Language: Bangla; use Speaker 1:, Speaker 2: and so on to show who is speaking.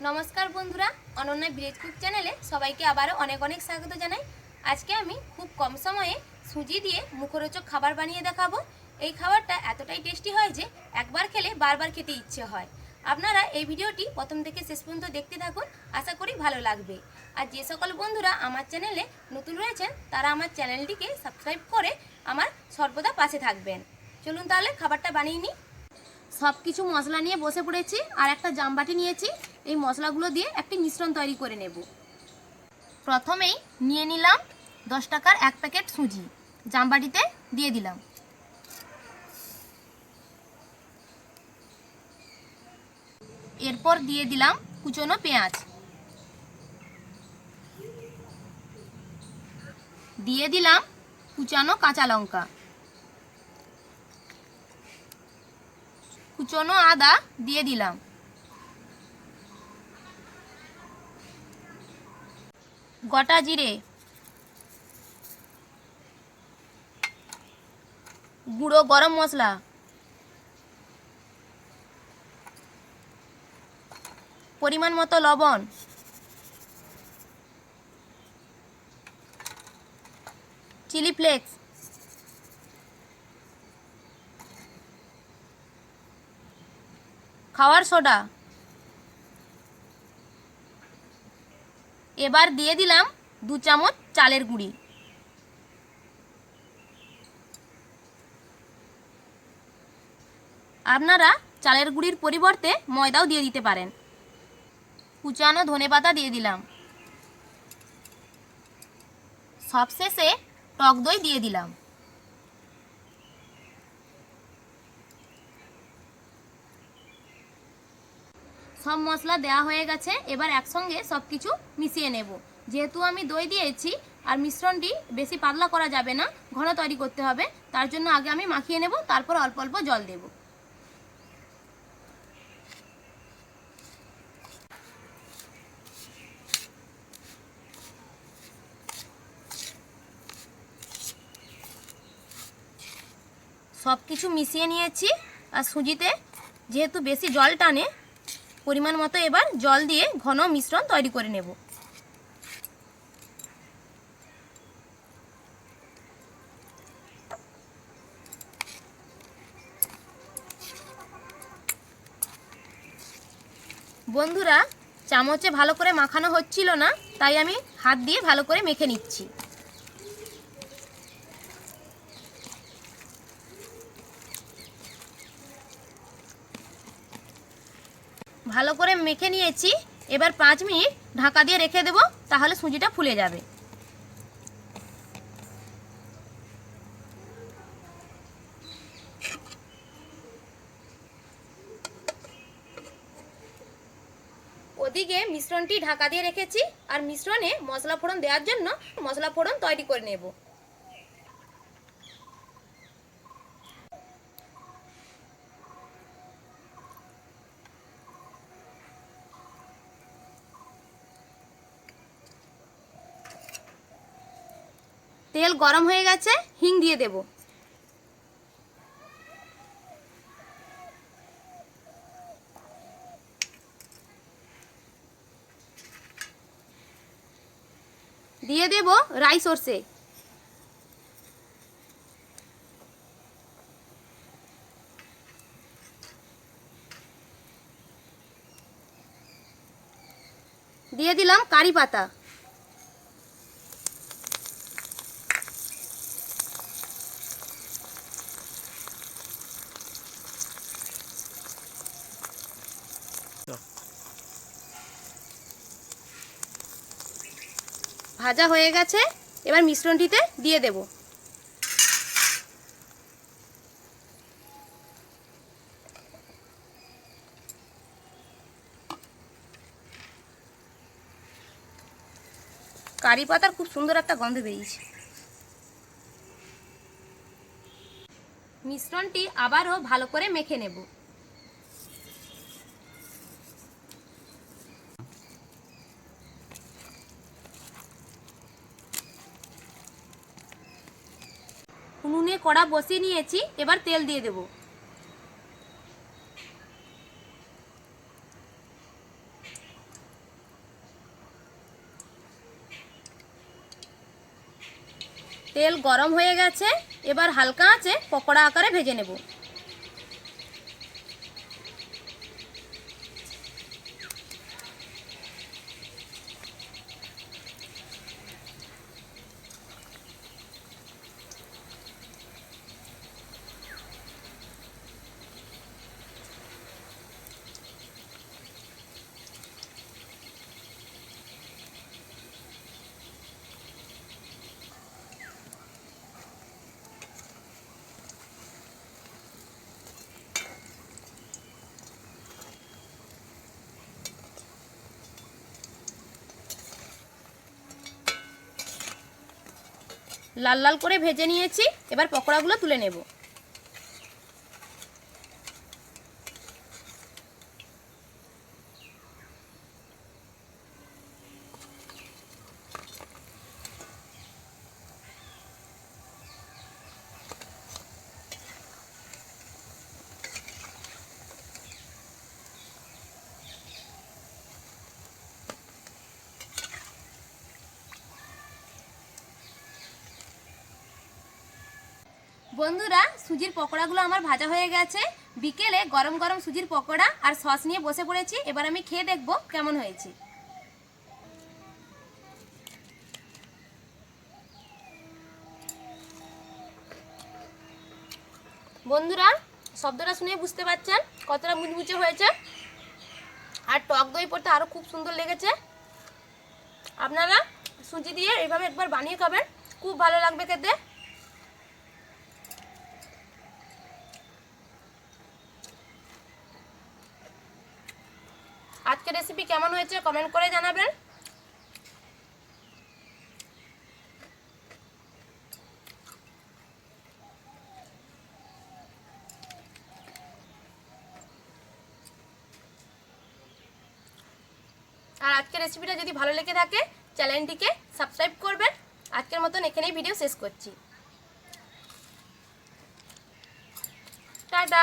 Speaker 1: নমস্কার বন্ধুরা, অনন্যা ভিলেজ কুক চ্যানেলে সবাইকে আবারও অনেক অনেক স্বাগত জানাই। আজকে আমি খুব কম সময়ে সুজি দিয়ে মুখরোচক খাবার বানিয়ে দেখাবো। এই খাবারটা এতটাই টেস্টি হয় যে একবার খেলে বারবার খেতে ইচ্ছে হয়। আপনারা এই ভিডিওটি প্রথম থেকে শেষ পর্যন্ত দেখতে থাকুন, আশা করি ভালো লাগবে। আর যে সকল বন্ধুরা আমার চ্যানেলে নতুন রয়েছেন, তারা আমার চ্যানেলটিকে সাবস্ক্রাইব করে আমার সর্বদা পাশে থাকবেন। চলুন তাহলে খাবারটা বানিয়ে নিই। সব কিছু মশলা নিয়ে বসে পড়েছি, আর একটা জামবাটি নিয়েছি। এই মশলাগুলো দিয়ে একটি মিশ্রণ তৈরি করে নেব। প্রথমেই নিয়ে নিলাম দশ টাকার এক প্যাকেট সুজি। জামবাটিতে দিয়ে দিলাম। এরপর দিয়ে দিলাম কুচনো পেঁয়াজ। দিয়ে দিলাম কুচানো কাঁচা লঙ্কা। কুচনো আদা দিয়ে দিলাম। গোটা জিরে গুঁড়ো গরম মশলা পরিমাণ মতো লবণ চিলি ফ্লেক্স খাওয়ার সোডা। এবার দিয়ে দিলাম দু চামচ চালের গুঁড়ি। আপনারা চালের গুঁড়ির পরিবর্তে ময়দাও দিয়ে দিতে পারেন। কুচানো ধনেপাতা দিয়ে দিলাম। সবশেষে টক দই দিয়ে দিলাম। সব মশলা দেওয়া হয়ে গেছে, এবার একসঙ্গে সব কিছু মিশিয়ে নেব। যেহেতু আমি দই দিয়েছি, আর মিশ্রণটি বেশি পাতলা করা যাবে না, ঘন তৈরি করতে হবে, তার জন্য আগে আমি মাখিয়ে নেব, তারপর অল্প অল্প জল দেব। সব কিছু মিশিয়ে নিয়েছি, আর সুজিতে যেহেতু বেশি জল টানে পরিমাণ মতো এবার জল দিয়ে ঘন মিশ্রণ তৈরি করে নেব। বন্ধুরা, চামচে ভালো করে মাখানো হচ্ছিল না, তাই আমি হাত দিয়ে ভালো করে মেখে নিচ্ছি। ভালো করে মেখে নিয়েছি। এবার পাঁচ মিনিট ঢাকা দিয়ে রেখে দেবো, তাহলে সুজিটা ফুলে যাবে। ওদিকে মিশ্রণটি ঢাকা দিয়ে রেখেছি, আর মিশ্রণে মশলা ফোড়ন দেওয়ার জন্য মশলা ফোড়ন তৈরি করে নেব। তেল গরম হয়ে গেছে, হিং দিয়ে দেব। দিয়ে দেব রাই সর্ষে। দিয়ে দিলাম কারি পাতা। ভাজা হয়ে গেছে, এবার মিশ্রণটিতে দিয়ে দেব। কারি পাতার খুব সুন্দর একটা গন্ধ বেরিয়েছে। মিশ্রণটি আবারও ভালো করে মেখে নেব। কড়া বসিয়ে নিয়েছি, এবার তেল দিয়ে দেব। তেল গরম হয়ে গেছে, এবার হালকা আছে পকোড়া আকারে ভেজে নেব। লাল লাল করে ভেজে নিয়েছি। এবার পকোড়াগুলো তুলে নেব। বন্ধুরা, সুজির পকোড়াগুলো আমার ভাজা হয়ে গেছে। বিকেলে গরম গরম সুজির পকোড়া আর সস নিয়ে বসে পড়েছি। এবার আমি খেয়ে দেখব কেমন হয়েছে। বন্ধুরা, শব্দটা শুনে বুঝতে পারছেন কতটা মুচমুচে হয়েছে? আর টক দই পড়তে আরও খুব সুন্দর লেগেছে। আপনারা সুজি দিয়ে এইভাবে একবার বানিয়ে খাবেন। খুব ভালো লাগবে খেতে। আজকের রেসিপি কেমন হয়েছে কমেন্ট করে জানাবেন। আর আজকের রেসিপিটা যদি ভালো লেগে থাকে চ্যানেলটিকে সাবস্ক্রাইব করবেন। আজকের মতন এখানেই ভিডিও শেষ করছি। টাটা।